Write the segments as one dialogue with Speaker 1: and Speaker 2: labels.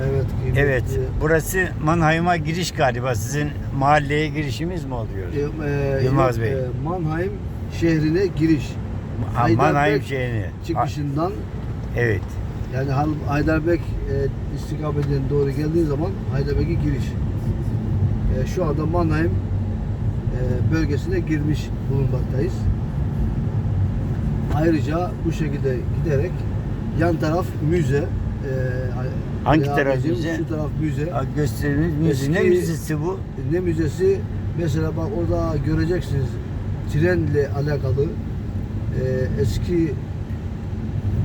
Speaker 1: Evet. kıymetli.
Speaker 2: Evet. Burası Mannheim'a giriş galiba. Sizin mahalleye girişimiz mi oluyor?
Speaker 1: E, e,
Speaker 2: Yılmaz Bey.
Speaker 1: e, Mannheim şehrine giriş.
Speaker 2: Ha,
Speaker 1: Heidelberg
Speaker 2: Mannheim şehrini.
Speaker 1: Çıkışından
Speaker 2: Evet.
Speaker 1: yani Hal- Heidelberg e, istikametine doğru geldiği zaman Heidelberg'e giriş. E, şu anda Mannheim e, bölgesine girmiş bulunmaktayız. Ayrıca bu şekilde giderek yan taraf müze. E,
Speaker 2: Hangi
Speaker 1: veya
Speaker 2: taraf
Speaker 1: bizim
Speaker 2: müze?
Speaker 1: Şu taraf müze.
Speaker 2: Ha, Gösterimiz müziği. Ne müzesi bu?
Speaker 1: Ne müzesi? Mesela bak orada göreceksiniz trenle alakalı e, eski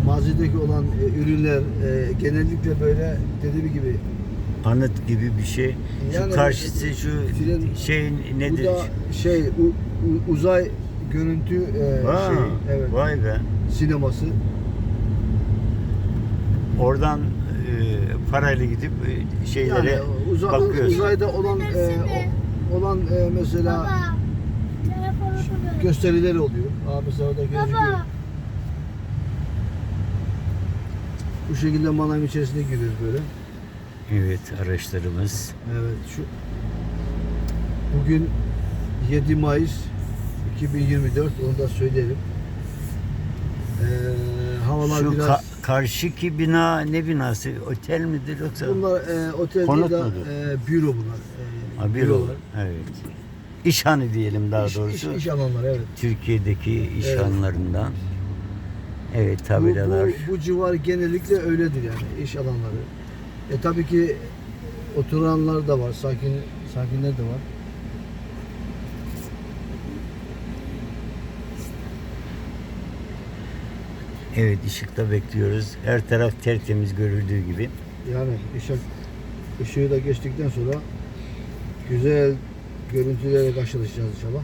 Speaker 1: mazideki olan e, ürünler e, genellikle böyle dediğim gibi
Speaker 2: Anıt gibi bir şey. Şu
Speaker 1: Yani-
Speaker 2: karşısı şu
Speaker 1: Tren-
Speaker 2: şey
Speaker 1: bu
Speaker 2: nedir?
Speaker 1: da şey u- u- uzay görüntü e,
Speaker 2: Vay,
Speaker 1: şey evet
Speaker 2: vay be.
Speaker 1: sineması.
Speaker 2: Oradan parayla gidip e, şeylere
Speaker 1: Yani uza-
Speaker 2: bakıyorsun.
Speaker 1: uzayda olan e, olan e, mesela
Speaker 3: Baba.
Speaker 1: Gösterileri oluyor. Aa, mesela orada gözüküyor.
Speaker 3: Baba.
Speaker 1: Bu şekilde Mannheim içerisine giriyoruz böyle.
Speaker 2: Evet araçlarımız.
Speaker 1: Evet şu bugün 7 Mayıs 2024 onu da söyleyelim. Ee, havalar
Speaker 2: Şu
Speaker 1: biraz
Speaker 2: karşıki bina ne binası? Otel midir yoksa?
Speaker 1: bunlar e, otel
Speaker 2: Konut
Speaker 1: değil de
Speaker 2: mudur?
Speaker 1: e, büro bunlar. E,
Speaker 2: Ha,
Speaker 1: bürolar.
Speaker 2: Evet. İşhanı diyelim daha
Speaker 1: İş,
Speaker 2: doğrusu.
Speaker 1: iş, alanları evet.
Speaker 2: Türkiye'deki iş
Speaker 1: Evet.
Speaker 2: hanlarından. Evet
Speaker 1: Bu,
Speaker 2: tabelalar.
Speaker 1: bu, bu civar genellikle öyledir yani iş alanları. E tabii ki oturanlar da var, sakin sakinler de var.
Speaker 2: Evet ışıkta bekliyoruz. Her taraf tertemiz görüldüğü gibi.
Speaker 1: Yani ışık ışığı da geçtikten sonra güzel görüntülerle karşılaşacağız inşallah.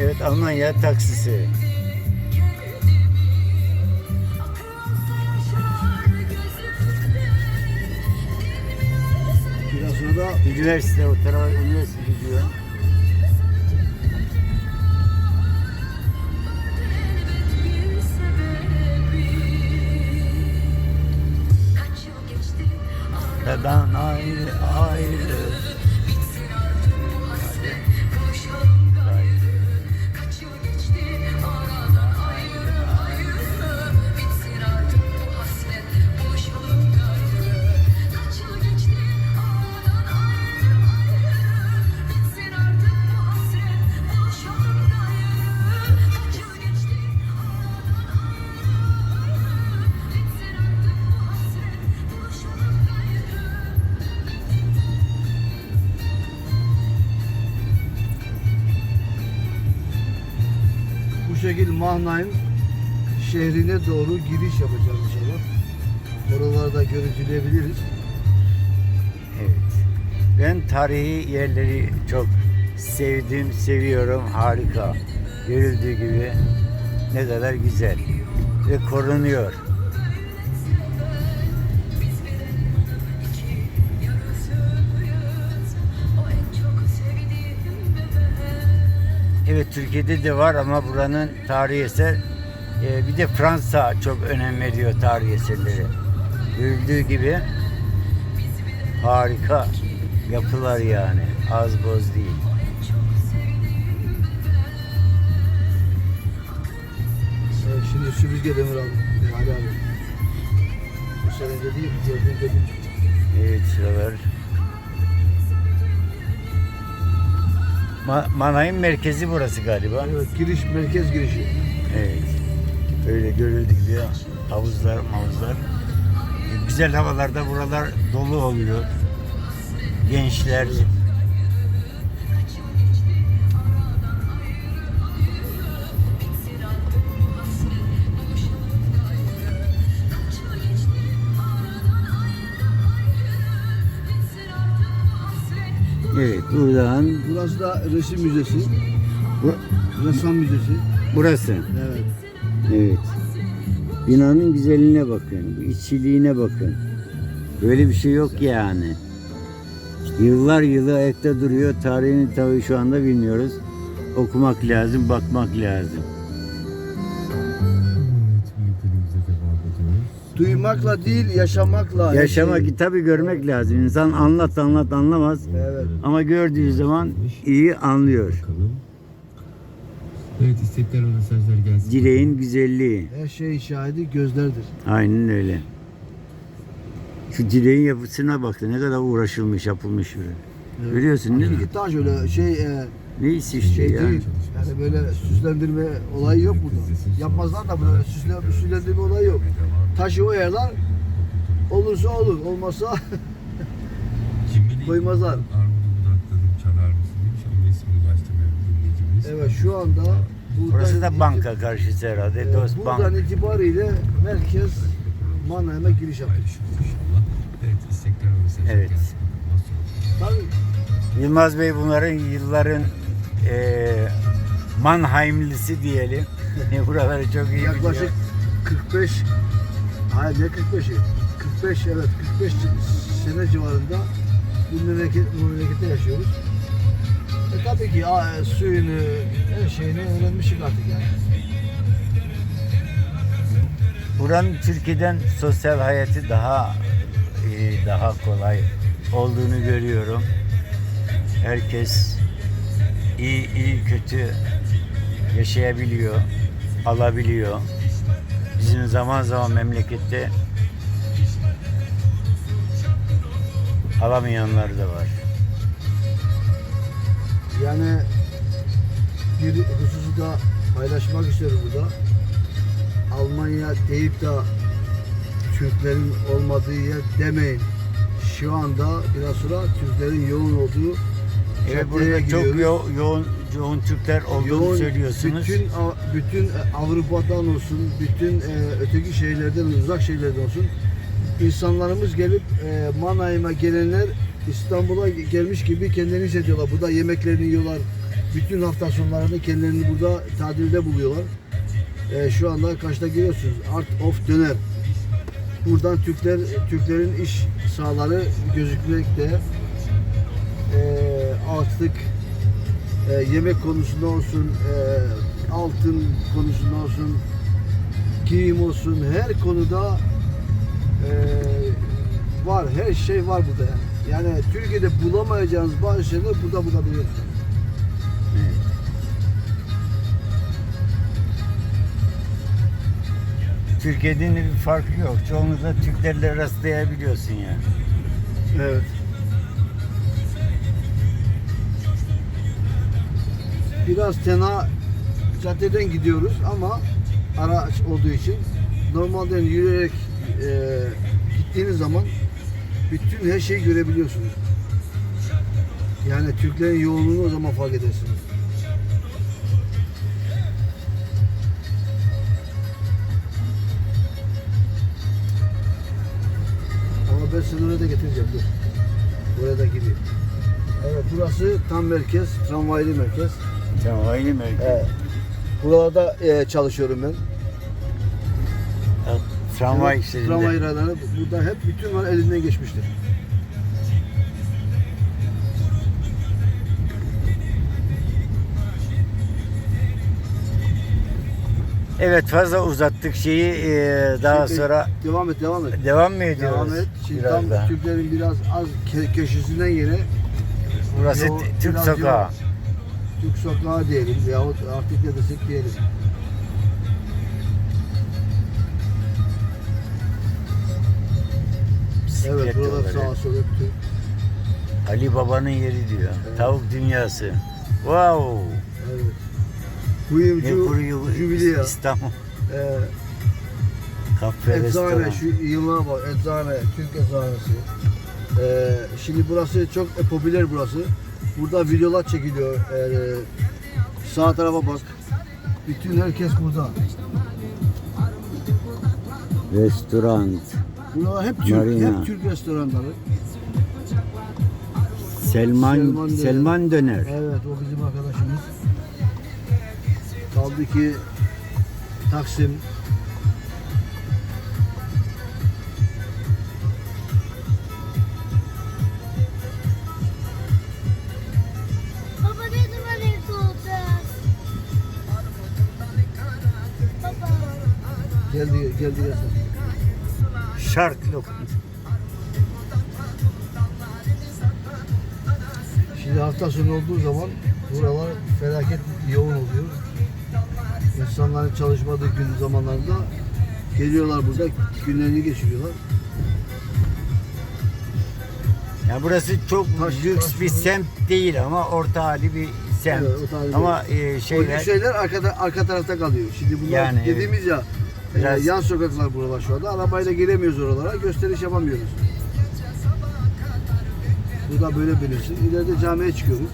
Speaker 2: Evet Almanya taksisi.
Speaker 1: Biraz sonra da
Speaker 2: Üniversite o tarafa üniversite gidiyor. Aradan ayrı ayrı.
Speaker 4: Bu
Speaker 1: şekilde Mannheim şehrine doğru giriş yapacağız inşallah. Oralarda görüntüleyebiliriz.
Speaker 2: Evet. Ben tarihi yerleri çok sevdim, seviyorum. Harika. Görüldüğü gibi ne kadar güzel ve korunuyor. Türkiye'de de var ama buranın tarihi eser e, bir de Fransa çok önem veriyor tarihi eserlere. Görüldüğü gibi harika yapılar yani. Az boz değil.
Speaker 1: Evet, şimdi süpürge demir aldım. Ali abi. Bu sene dediğim, gördüğün dediğim.
Speaker 2: Evet şuralar. Ma Mannheim merkezi burası galiba.
Speaker 1: Evet, giriş, merkez girişi.
Speaker 2: Evet. Öyle görüldüğü gibi havuzlar, mavuzlar. E, Güzel havalarda buralar dolu oluyor. Gençler, buradan
Speaker 1: Burası da resim müzesi,
Speaker 2: bu,
Speaker 1: ressam müzesi.
Speaker 2: burası.
Speaker 1: Evet.
Speaker 2: Evet. Binanın güzelliğine bakın, bu içiliğine bakın. Böyle bir şey yok yani. Yıllar yılı ayakta duruyor. Tarihini tabii şu anda bilmiyoruz. Okumak lazım, bakmak lazım.
Speaker 1: Duymakla değil, yaşamakla.
Speaker 2: Yaşamak,
Speaker 1: şey-
Speaker 2: tabii görmek lazım. İnsan anlat anlat anlamaz.
Speaker 1: Evet.
Speaker 2: Ama gördüğü zaman iyi anlıyor.
Speaker 5: Bakalım. Evet, istekler ve mesajlar gelsin.
Speaker 2: Dileğin güzelliği.
Speaker 1: Her şeyin şahidi gözlerdir.
Speaker 2: Aynen öyle. Şu dileğin yapısına bak da ne kadar uğraşılmış, yapılmış. böyle. Görüyorsun değil mi?
Speaker 1: İki taş öyle şey e,
Speaker 2: Neyse işte
Speaker 1: şey
Speaker 2: ya.
Speaker 1: değil. Yani böyle süslendirme olayı yok burada. Yapmazlar da böyle süsle, süslendirme olayı yok. Taşı oyarlar. Olursa olur, olmazsa Koymazlar. Evet şu anda
Speaker 2: Burası da banka karşısı herhalde.
Speaker 1: e,
Speaker 2: Dost
Speaker 1: buradan
Speaker 2: Bank.
Speaker 1: itibariyle merkez Mannheim'e giriş yapıyor.
Speaker 5: İnşallah. Evet?
Speaker 1: Tabii
Speaker 2: Yılmaz Bey bunların yılların eee Mannheimlisi diyelim. Buraları çok iyi
Speaker 1: yaklaşık
Speaker 2: biliyor.
Speaker 1: 45 hayır ne 45'i 45 evet 45 sene civarında bu memleket memlekette yaşıyoruz. E tabii ki a, suyunu her şeyini öğrenmişik artık yani.
Speaker 2: Buranın Türkiye'den sosyal hayatı daha iyi, daha kolay olduğunu görüyorum. Herkes iyi iyi kötü yaşayabiliyor, alabiliyor. Bizim zaman zaman memlekette alamayanlar da var.
Speaker 1: Yani bir hususu da paylaşmak istiyorum burada. Almanya deyip de Türklerin olmadığı yer demeyin. Şu anda biraz sonra Türklerin yoğun olduğu
Speaker 2: Evet burada çok yo- yoğun yoğun Türkler olduğunu
Speaker 1: Yoğun,
Speaker 2: söylüyorsunuz.
Speaker 1: Bütün bütün e, Avrupa'dan olsun, bütün e, öteki şehirlerden, uzak şehirlerden olsun insanlarımız gelip e, Mannheim'a gelenler İstanbul'a gelmiş gibi kendilerini hissediyorlar. Burada yemeklerini yiyorlar. Bütün hafta sonlarını kendilerini burada tatilde buluyorlar. E, şu anda kaçta giriyorsunuz? Art of Döner. Buradan Türkler Türklerin iş sahaları gözükmekte. E, artık e, yemek konusunda olsun, e, altın konusunda olsun, giyim olsun, her konuda e, var, her şey var burada yani. Yani Türkiye'de bulamayacağınız bazı şeyler burada bulabiliyorsunuz.
Speaker 2: Evet. Türkiye'de bir farkı yok. Çoğunlukla Türklerle rastlayabiliyorsun yani.
Speaker 1: Evet. Biraz tena caddeden gidiyoruz ama araç olduğu için normalden yürüyerek e, gittiğiniz zaman bütün her şeyi görebiliyorsunuz. Yani Türklerin yoğunluğunu o zaman fark edersiniz. Ama ben oraya da getireceğim dur. Buraya da gideyim. Evet burası tam merkez, tramvaylı merkez.
Speaker 2: Aynı mı?
Speaker 1: Evet. Buralarda e, çalışıyorum ben.
Speaker 2: Tramvay işlerinde.
Speaker 1: Tramvay rayları burada hep bütün var elinden geçmiştir.
Speaker 2: Evet fazla uzattık şeyi ee, daha
Speaker 1: Şimdi
Speaker 2: sonra
Speaker 1: devam et, devam et.
Speaker 2: devam mı ediyoruz?
Speaker 1: Devam et. Şimdi
Speaker 2: Biraz
Speaker 1: tam
Speaker 2: daha.
Speaker 1: Türklerin biraz az ke- köşesinden yine
Speaker 2: Burası
Speaker 1: Yo-
Speaker 2: Türk
Speaker 1: biraz
Speaker 2: sokağı.
Speaker 1: yo- Türk sokağı diyelim yahut artık ne desek diyelim.
Speaker 2: Bisiklet
Speaker 1: Evet buralar
Speaker 2: yolları.
Speaker 1: sağa sola hep Türk.
Speaker 2: Ali Baba'nın yeri diyor.
Speaker 1: Evet.
Speaker 2: Tavuk dünyası. Wow.
Speaker 1: Evet.
Speaker 2: Ne
Speaker 1: Kuyumcu,
Speaker 2: kuruyor
Speaker 1: Jubilea,
Speaker 2: İstanbul.
Speaker 1: e,
Speaker 2: Kafe,
Speaker 1: eczane,
Speaker 2: restoran.
Speaker 1: şu yıllar var, eczane, Türk eczanesi. E, şimdi burası çok e, popüler burası. Burada videolar çekiliyor. E, sağ tarafa bak. Bütün herkes burada.
Speaker 2: Restoran.
Speaker 1: Buralar hep Türk,
Speaker 2: Marina.
Speaker 1: hep Türk restoranları.
Speaker 2: Selman
Speaker 1: Selman
Speaker 2: Selman.
Speaker 1: Döner. Evet o bizim arkadaşımız. Kaldı ki Taksim. Geldi geldi geldi.
Speaker 2: Şark lokantası.
Speaker 1: Şimdi hafta sonu olduğu zaman buralar felaket yoğun oluyor. İnsanların çalışmadığı gün zamanlarında geliyorlar burada günlerini geçiriyorlar.
Speaker 2: Yani burası çok
Speaker 1: Taş-
Speaker 2: lüks
Speaker 1: taş-
Speaker 2: bir semt değil ama orta hali bir semt.
Speaker 1: Evet, orta hali
Speaker 2: ama e,
Speaker 1: Şeyler,
Speaker 2: şeyler
Speaker 1: şeyler arka, arka tarafta kalıyor. Şimdi bunlar
Speaker 2: Yani,
Speaker 1: dediğimiz ya e,
Speaker 2: Biraz-
Speaker 1: yan sokaklar buralar şu anda. Arabayla giremiyoruz oralara. Gösteriş yapamıyoruz. Burada böyle bilirsin. İleride camiye çıkıyoruz.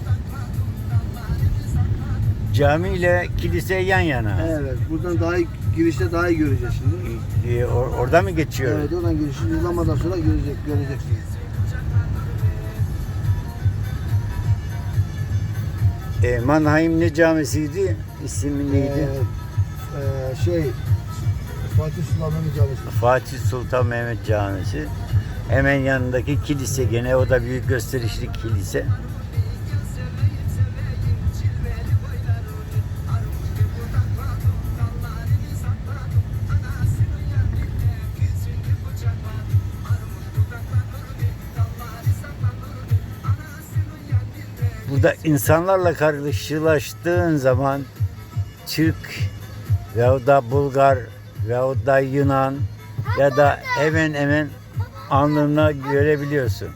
Speaker 2: cami ile kilise yan yana.
Speaker 1: Evet. Buradan daha iyi, girişte daha iyi göreceğiz şimdi.
Speaker 2: E, or- orada mı geçiyor?
Speaker 1: Evet oradan girişi yılamadan sonra görecek, göreceksiniz.
Speaker 2: E, Mannheim ne camisiydi? İsmi neydi?
Speaker 1: Ee, e, şey Fatih Sultan Mehmet Camisi.
Speaker 2: Fatih Sultan Mehmet Camisi. Hemen yanındaki kilise gene o da büyük gösterişli kilise. Burada insanlarla karşılaştığın zaman Türk veyahut da Bulgar veyahut da Yunan ya da hemen hemen alnına görebiliyorsun.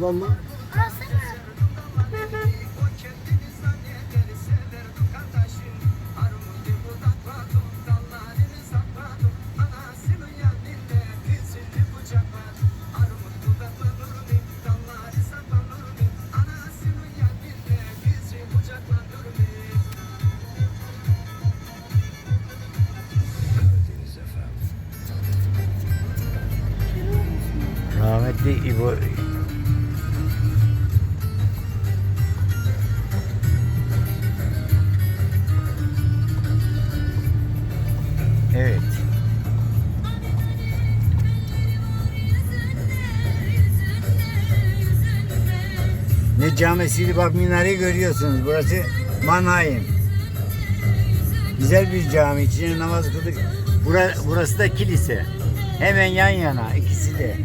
Speaker 1: Ulan mı?
Speaker 3: Burası
Speaker 2: Ne camisiydi bak minare görüyorsunuz. Burası Mannheim. Güzel bir cami. İçine namaz kıldık. Bura, burası da kilise. Hemen yan yana ikisi de.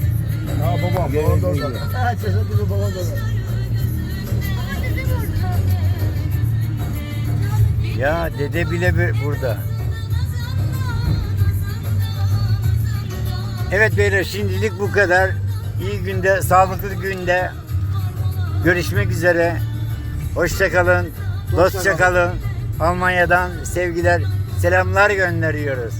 Speaker 1: Ya baba,
Speaker 2: Gel,
Speaker 1: babam da orada. Ha, sesi bizim babam da orada.
Speaker 2: Ya dede bile bir- burada. Evet beyler şimdilik bu kadar. İyi günde, sağlıklı günde görüşmek üzere. Hoşçakalın, dostça kalın. Almanya'dan sevgiler, selamlar gönderiyoruz.